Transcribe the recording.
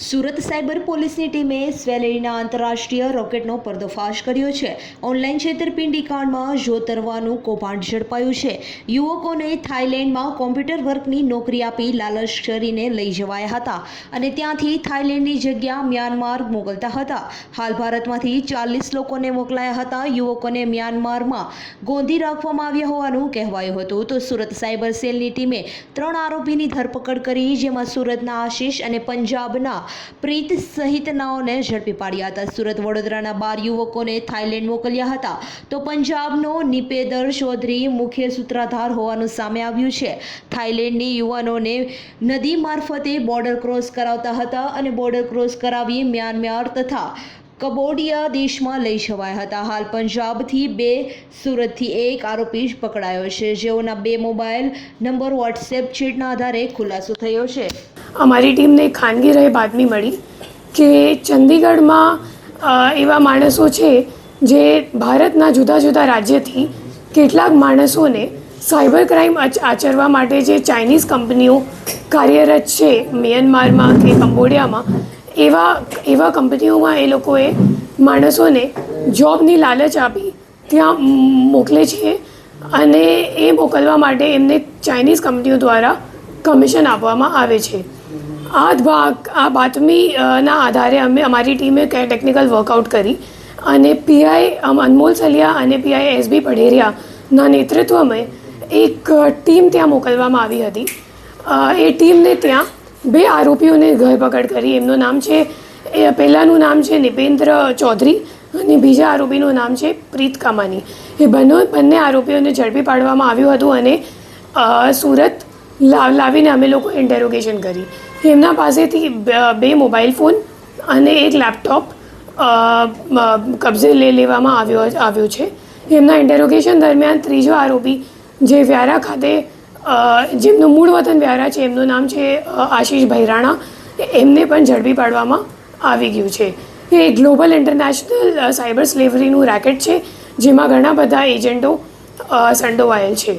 Surat cyber પોલીસની ટીમે સ્વેલેરીના આંતરરાષ્ટ્રીય રોકેટનો પર્દાફાશ કર્યો છે. ઓનલાઈન છેતરપિંડી કાંડમાં જોતરવાનું કૌભાંડ ઝડપાયું છે. યુવકોને થાઇલેન્ડમાં કોમ્પ્યુટર વર્કની નોકરી આપી લાલચ લઈ જવાયા હતા અને ત્યાંથી થાઇલેન્ડની જગ્યા મ્યાનમાર મોકલતા હતા. હાલ ભારતમાંથી ચાલીસ લોકોને મોકલાયા હતા. યુવકોને મ્યાનમારમાં ગોંધી રાખવામાં આવ્યા હોવાનું કહેવાયું હતું. તો સુરત સાયબર સેલની ટીમે ત્રણ આરોપીની ધરપકડ કરી, જેમાં સુરતના આશીષ અને પંજાબના પ્રીત સહિતનાઓને ઝડપી પાડ્યા હતા. સુરત વડોદરાના બાર યુવકોને થાઇલેન્ડ મોકલ્યા હતા. તો પંજાબનો નિપેદર ચૌધરી મુખ્ય સૂત્રાધાર હોવાનું સામે આવ્યું છે. થાઇલેન્ડની યુવાનોને નદી મારફતે બોર્ડર ક્રોસ કરાવતા હતા અને બોર્ડર ક્રોસ કરાવી મ્યાનમાર તથા કબોડિયા દેશમાં લઈ જવાયા હતા. હાલ પંજાબથી બે, સુરતથી એક આરોપી પકડાયો છે. જેઓના બે મોબાઈલ નંબર વોટ્સએપ ચીટના આધારે ખુલાસો થયો છે. અમારી ટીમને ખાનગી રહે બાતમી મળી કે ચંદીગઢમાં એવા માણસો છે જે ભારતના જુદા જુદા રાજ્યથી કેટલાક માણસોને સાયબર ક્રાઇમ આચરવા માટે જે ચાઇનીઝ કંપનીઓ કાર્યરત છે મ્યાનમારમાં કે કંબોડિયામાં, એવા એવા કંપનીઓમાં એ લોકોએ માણસોને જોબની લાલચ આપી, ત્યાં મોકલે છે અને એ મોકલવા માટે એમને ચાઇનીઝ કંપનીઓ દ્વારા કમિશન આપવામાં આવે છે. આ ભાગ આ બાતમીના આધારે અમે અમારી ટીમે કે ટેકનિકલ વર્કઆઉટ કરી અને પીઆઈ અનમોલ સલિયા અને પીઆઈ એસબી પઢેરિયાના નેતૃત્વમાં એક ટીમ ત્યાં મોકલવામાં આવી હતી. એ ટીમને ત્યાં બે આરોપીઓને ધરપકડ કરી. એમનું નામ છે, એ પહેલાંનું નામ છે નિપેન્દ્ર ચૌધરી અને બીજા આરોપીનું નામ છે પ્રીત કામાની. એ બંને બંને આરોપીઓને ઝડપી પાડવામાં આવ્યું હતું અને સુરત લાવીને અમે લોકો ઇન્ટેરોગેશન કરી. એમના પાસેથી બે મોબાઈલ ફોન અને એક લેપટોપ કબજે લઈ લેવામાં આવ્યો આવ્યો છે. એમના ઇન્ટેરોગેશન દરમિયાન ત્રીજો આરોપી જે વ્યારા ખાતે જેમનું મૂળ વતન વ્યારા છે, એમનું નામ છે આશીષ ભૈરાણા, એમને પણ ઝડપી પાડવામાં આવી ગયું છે. એ ગ્લોબલ ઇન્ટરનેશનલ સાયબર સ્લેવરીનું રેકેટ છે, જેમાં ઘણા બધા એજન્ટો સંડોવાયેલ છે.